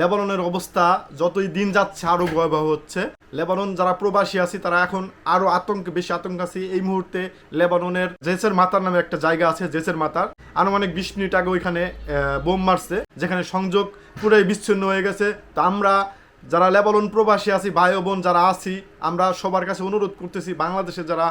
লেবাননের অবস্থা যতই দিন যাচ্ছে আরও ভয়াবহ হচ্ছে। লেবানন যারা প্রবাসী আছি, তারা এখন আরও আতঙ্কে, বেশি আতঙ্ক আছি। এই মুহূর্তে লেবাননের জেসের মাতার নামে একটা জায়গা আছে, জেসের মাতার। আনুমানিক বিশ মিনিট আগে ওইখানে বোম মারছে, যেখানে সংযোগ পুরাই বিচ্ছিন্ন হয়ে গেছে। তো আমরা যারা লেবানন প্রবাসী আছি, ভাই বোন যারা আছি, আমরা সবার কাছে অনুরোধ করতেছি, বাংলাদেশে যারা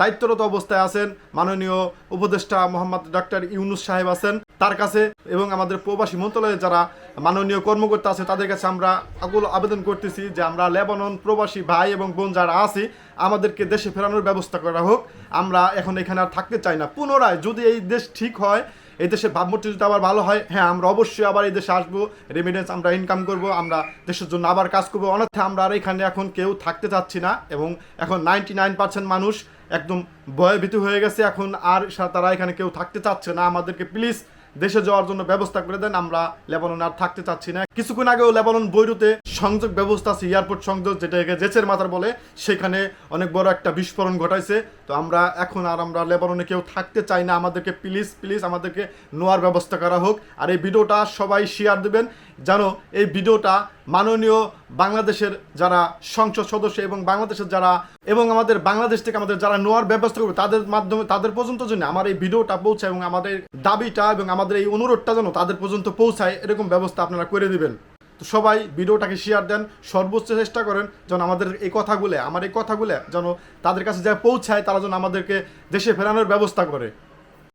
দায়িত্বরত অবস্থায় আছেন, মাননীয় উপদেষ্টা মোহাম্মদ ডক্টর ইউনুস সাহেব আছেন তার কাছে এবং আমাদের প্রবাসী মন্ত্রণালয়ে যারা মাননীয় কর্মকর্তা আছে, তাদের কাছে আমরা আগুলো আবেদন করতেছি যে আমরা লেবানন প্রবাসী ভাই এবং বোন যারা আছি, আমাদেরকে দেশে ফেরানোর ব্যবস্থা করা হোক। আমরা এখন এখানে আর থাকতে চাই না। পুনরায় যদি এই দেশ ঠিক হয় এই দেশের ভাবমূর্তি যদি আবার ভালো হয় হ্যাঁ আমরা অবশ্যই আবার এই দেশে আসব রেমিডেন্স আমরা ইনকাম করব, আমরা দেশের জন্য আবার কাজ করব। অন্যথা আমরা আর এখানে এখন কেউ থাকতে চাচ্ছি না এবং এখন নাইনটি নাইন পার্সেন্ট মানুষ একদম ভয়ভীতি হয়ে গেছে। এখন আর তারা এখানে কেউ থাকতে চাচ্ছে না। আমাদেরকে প্লিজ দেশে যাওয়ার জন্য ব্যবস্থা করে দেন। আমরা লেবানন আর থাকতে চাচ্ছি না। কিছুক্ষণ আগেও লেবানন বৈরুতে সংযোগ ব্যবস্থা আছে, এয়ারপোর্ট সংযোগ যেটাকে জেচের মাথার বলে, সেখানে অনেক বড় একটা বিস্ফোরণ ঘটাইছে। তো আমরা এখন আর আমরা লেবাননে কেউ থাকতে চাই না। আমাদেরকে প্লিজ প্লিজ আমাদেরকে নোয়ার ব্যবস্থা করা হোক। আর এই ভিডিওটা সবাই শেয়ার দেবেন। যেন এই ভিডিওটা মাননীয় বাংলাদেশের যারা সংসদ সদস্য এবং বাংলাদেশের যারা এবং আমাদের বাংলাদেশ থেকে আমাদের যারা নোয়ার ব্যবস্থা করবে, তাদের মাধ্যমে, তাদের পর্যন্ত জন্য আমার এই ভিডিওটা পৌঁছায় এবং আমাদের দাবিটা এবং আমাদের এই অনুরোধটা যেন তাদের পর্যন্ত পৌঁছায়, এরকম ব্যবস্থা আপনারা করে দিবেন। তো সবাই ভিডিওটাকে শেয়ার দেন, সর্বোচ্চ চেষ্টা করেন যেন আমাদের এই কথাগুলো, আমার এই কথাগুলো যেন তাদের কাছে যা পৌঁছায়, তারা যেন আমাদেরকে দেশে ফেরানোর ব্যবস্থা করে।